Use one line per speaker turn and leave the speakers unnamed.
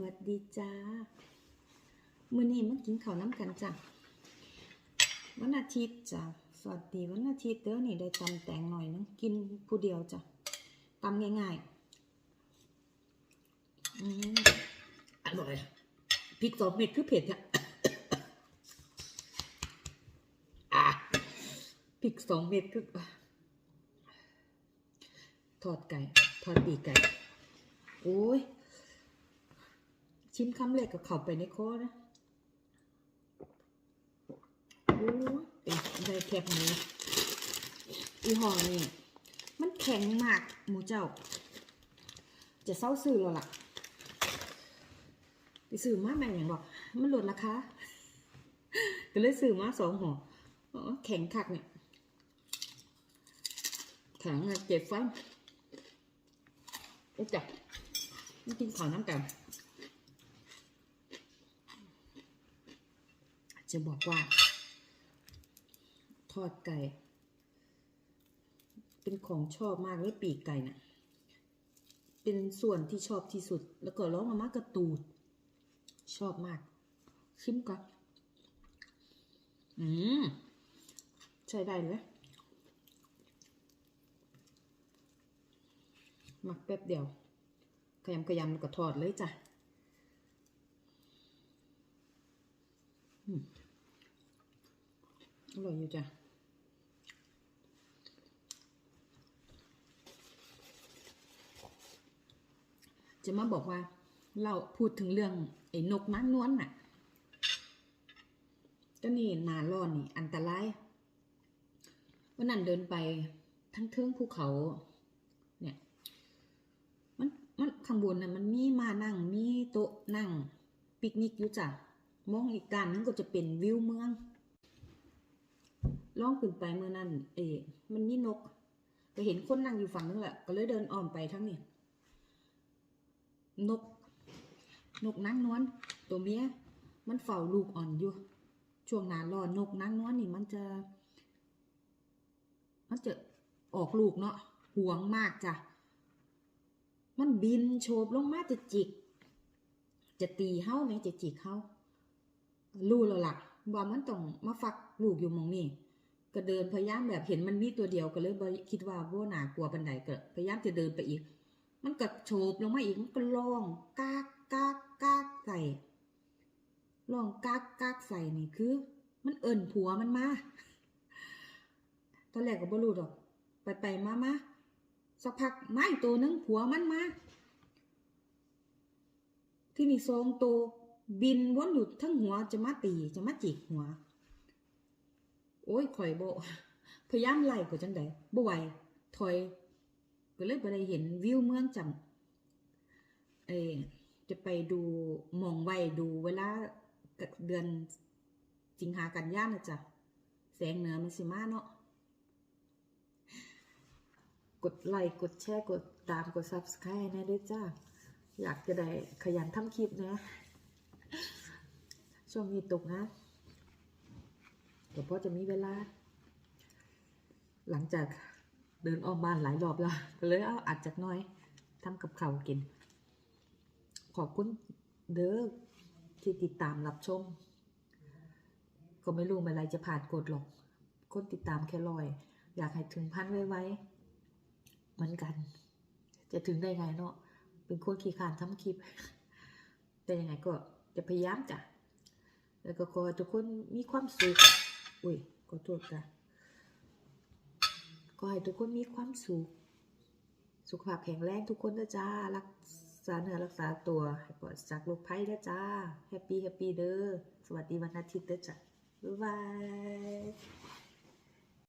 วัสดีจ้ามื้อนี้มากินข้าวน้ำกันจ้ะวันอาทิตย์จ้ะสวัสดีวันอาทิตย์เด้อนี่ได้ตำแตงหน่อยนึงกินผู้เดียวจ้ะตำง่ายๆอืมอร่อยพริกสองเม็ดคือเผ็ดอะอะพริกสองเม็ดคือทอดไก่ ทอดปีกไก่ โอ้ย ชิ้นคำเล็กกับเขาไปในโคนะโอ้ยเป็นได้แคบหมูอีห่อนี่มันแข็งมากหมูเจ้า จะเศร้าซื้อแล้วล่ะไปซื้อมาแม่อย่างบอกมันลดราคาก็เลยซื้อมาสองห่ออ๋อแข็งคักเนี่ยแข็งเจ็บฟันโอ้จับมากินข้าวน้ำกัน จะบอกว่า ทอดไก่ เป็นของชอบมากเลยปีกไก่น่ะ เป็นส่วนที่ชอบที่สุด แล้วก็ร้องมามากกระตูด ชอบมาก ชิมก่อนอืม ใช้ได้เลยหมักแป๊บเดียวขยำขยำแล้วก็ทอดเลยจ้ะ อร่อยอยู่จ้ะจะมาบอกว่า เราพูดถึงเรื่องไอ้นกน้ำนวลน่ะก็นี่นาร้อนนี่ อันตรายวันนั้นเดินไปทั้งเทิงภูเขา เนี่ย มันมันข้างบนน่ะมันมีมานั่ง มีโต๊ะนั่ง ปิกนิกอยู่จ้ะ มองอีกด้านนึงก็จะเป็นวิวเมืองล่องขึ้นไปเมื่อนั้น เอ๊ะมันมีนกก็เห็นคนนั่งอยู่ฝั่งนึงแหละก็เลยเดินอ้อมไปทั้งนี้นก นกนางนวลตัวเมียมันเฝ้าลูกอ่อนอยู่ ช่วงหน้าร้อนนกนางนวลนี่มันจะ มันจะออกลูกเนาะหวงมากจ้ะมันบินโฉบลงมาจะจิก จะตีเฮาไหมจะจิกเฮา รู้แล้วล่ะว่ามันต้องมาฟักลูกอยู่มองนี่ก็เดินพยายามแบบเห็นมันมีตัวเดียวก็เลยคิดว่าบ่น่ากลัวปันใดก็พยายามจะเดินไปอีก มันก็โฉบลงมาอีกมันก็ร้องกากกากกากใส่ร้องกากกากใส่นี่คือ มันเอิ่นผัวมันมาตอนแรกก็บ่รู้ดอก ไปไปมามาสักพักมาอีกตัวหนึงผัวมันมาที่นี่ทรงตัว บินวนอยู่ทั้งหัวจะมาตีจะมาจิกหัว โอ้ยข่อยโบพยายามไล่ก็จังไดบ่ไหวถอย ก็เลยบ่ได้เห็นวิวเมืองจำเอจะไปดูมองไว้ดูเวลาเดือนสิงหากันย่านะจ๊ะแสงเหนือมันสิมาเนาะกดไลค์กดแชร์กดตามกด subscribe นะด้วยจ้า อยากจะได้ขยันทำคลิปนะ ช่วงนี้ตกนะแต่พอจะมีเวลา หลังจากเดินออกบ้านหลายรอบแล้วก็เลยเอาอัดจากน้อยทำกับข้าวกิน ขอบคุณเด้อที่ติดตามรับชม ก็ไม่รู้เมื่อไรจะผ่านกดหรอก คนติดตามแค่รอย อยากให้ถึงพันไวๆเหมือนกัน จะถึงได้ไงเนาะเป็นคนขี้ขานทำคลิป แต่ยังไงก็จะพยายามจ้ะ แล้วก็ขอให้ทุกคนมีความสุข อุ้ยขอโทษจ้ะขอให้ทุกคนมีความสุข สุขภาพแข็งแรงทุกคนนะจ้า รักษาเนื้อรักษาตัว ให้ปลอดจากโรคภัยนะจ้า แฮปปี้แฮปปี้เด้อ สวัสดีวันอาทิตย์เด้อจ้ะบ๊ายบาย